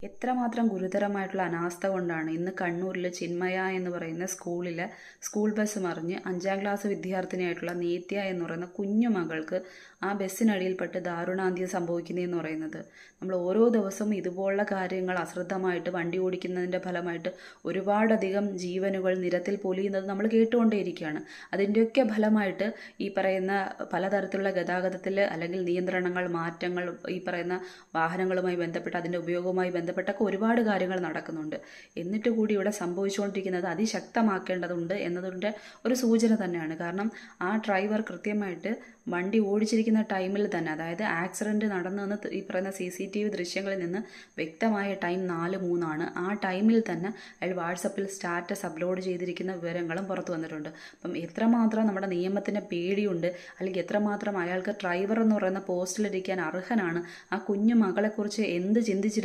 എത്രമാത്രം ഗുരുതരമായിട്ടുള്ള അനാസ്ഥ കൊണ്ടാണ് ഇന്ന് കണ്ണൂരിൽ ചിന്മയ എന്ന് പറയുന്ന സ്കൂളിൽ സ്കൂൾ ബസ് മറിഞ്ഞ് അഞ്ചാം ക്ലാസ് വിദ്യാർത്ഥിനിയായിട്ടുള്ള നീത്യ എന്ന് പറയുന്ന കുഞ്ഞു മകൾക്ക് ആ ബസ്സിനടിയിൽപ്പെട്ട് ദാരുണാന്ത്യം സംഭവിക്കുന്നതെന്ന് പറയുന്നത്. നമ്മൾ ഓരോ ദിവസവും ഇതുപോലുള്ള കാര്യങ്ങൾ അശ്രദ്ധമായിട്ട് വണ്ടി ഓടിക്കുന്നതിന്റെ ഫലമായിട്ട് ഒരുപാടധികം ജീവനുകൾ നിരത്തിൽ പൊലിയുന്നത് നമ്മൾ കേട്ടുകൊണ്ടേയിരിക്കുകയാണ്. അതിന്റെയൊക്കെ ഫലമായിട്ട് ഈ പറയുന്ന പലതരത്തിലുള്ള ഗതാഗതത്തിൽ അല്ലെങ്കിൽ നിയന്ത്രണങ്ങൾ മാറ്റങ്ങൾ ഈ പറയുന്ന വാഹനങ്ങളുമായി ബന്ധപ്പെട്ട് അതിന്റെ ഉപയോഗവുമായി ബന്ധപ്പെട്ടൊക്കെ ഒരുപാട് കാര്യങ്ങൾ നടക്കുന്നുണ്ട്. എന്നിട്ട് കൂടി ഇവിടെ സംഭവിച്ചുകൊണ്ടിരിക്കുന്നത് അതിശക്തമാക്കേണ്ടതുണ്ട് എന്നതിന്റെ ഒരു സൂചന തന്നെയാണ്. കാരണം ആ ഡ്രൈവർ കൃത്യമായിട്ട് വണ്ടി ഓടിച്ചിരിക്കുന്ന ടൈമിൽ തന്നെ അതായത് ആക്സിഡന്റ് നടന്നെന്ന് ഈ പറയുന്ന സി സി ടി വി ദൃശ്യങ്ങളിൽ നിന്ന് വ്യക്തമായ ടൈം നാല് മൂന്നാണ്. ആ ടൈമിൽ തന്നെ അയാൾ വാട്സപ്പിൽ സ്റ്റാറ്റസ് അപ്ലോഡ് ചെയ്തിരിക്കുന്ന വിവരങ്ങളും പുറത്തു വന്നിട്ടുണ്ട്. അപ്പം എത്രമാത്രം നമ്മുടെ നിയമത്തിന്റെ പേടിയുണ്ട് അല്ലെങ്കിൽ എത്രമാത്രം അയാൾക്ക് ഡ്രൈവർ എന്ന് പറയുന്ന പോസ്റ്റിലിരിക്കാൻ അർഹനാണ് ആ കുഞ്ഞു മകളെക്കുറിച്ച് എന്ത് ചിന്തിച്ചിരുന്നു